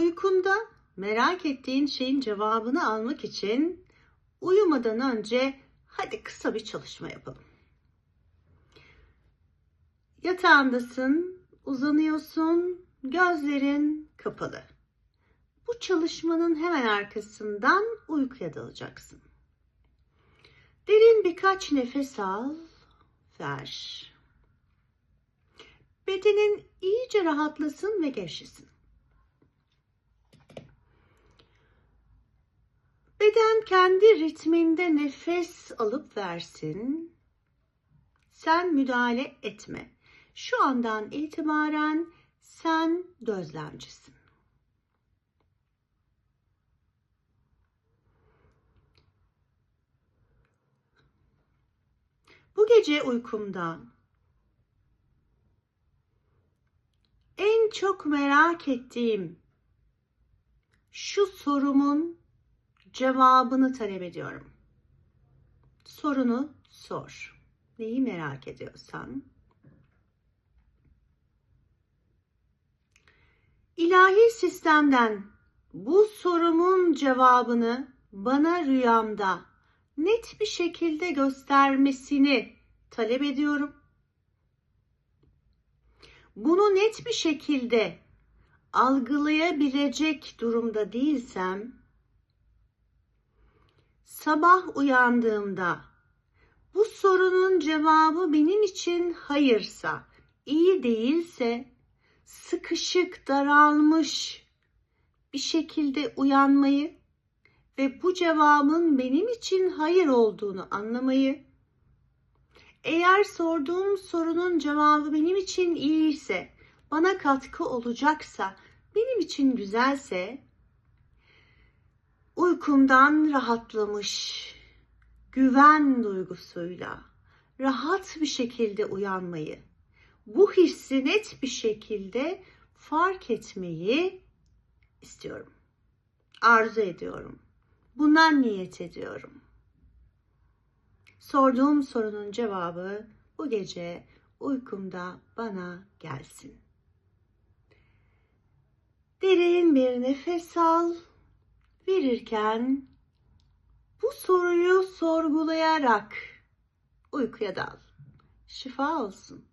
Uykunda merak ettiğin şeyin cevabını almak için uyumadan önce hadi kısa bir çalışma yapalım. Yatağındasın, uzanıyorsun, gözlerin kapalı. Bu çalışmanın hemen arkasından uykuya dalacaksın. Derin birkaç nefes al, ver. Bedenin iyice rahatlasın ve gevşesin. Beden kendi ritminde nefes alıp versin. Sen müdahale etme. Şu andan itibaren sen gözlemcisin. Bu gece uykumda en çok merak ettiğim şu sorumun cevabını talep ediyorum. Sorunu sor. Neyi merak ediyorsan. İlahi sistemden bu sorumun cevabını bana rüyamda net bir şekilde göstermesini talep ediyorum. Bunu net bir şekilde algılayabilecek durumda değilsem sabah uyandığımda bu sorunun cevabı benim için hayırsa, iyi değilse, sıkışık, daralmış bir şekilde uyanmayı ve bu cevabın benim için hayır olduğunu anlamayı, eğer sorduğum sorunun cevabı benim için iyiyse, bana katkı olacaksa, benim için güzelse, uykumdan rahatlamış, güven duygusuyla rahat bir şekilde uyanmayı, bu hissi net bir şekilde fark etmeyi istiyorum. Arzu ediyorum. Bundan niyet ediyorum. Sorduğum sorunun cevabı bu gece uykumda bana gelsin. Derin bir nefes al. Verirken bu soruyu sorgulayarak uykuya dal. Şifa olsun.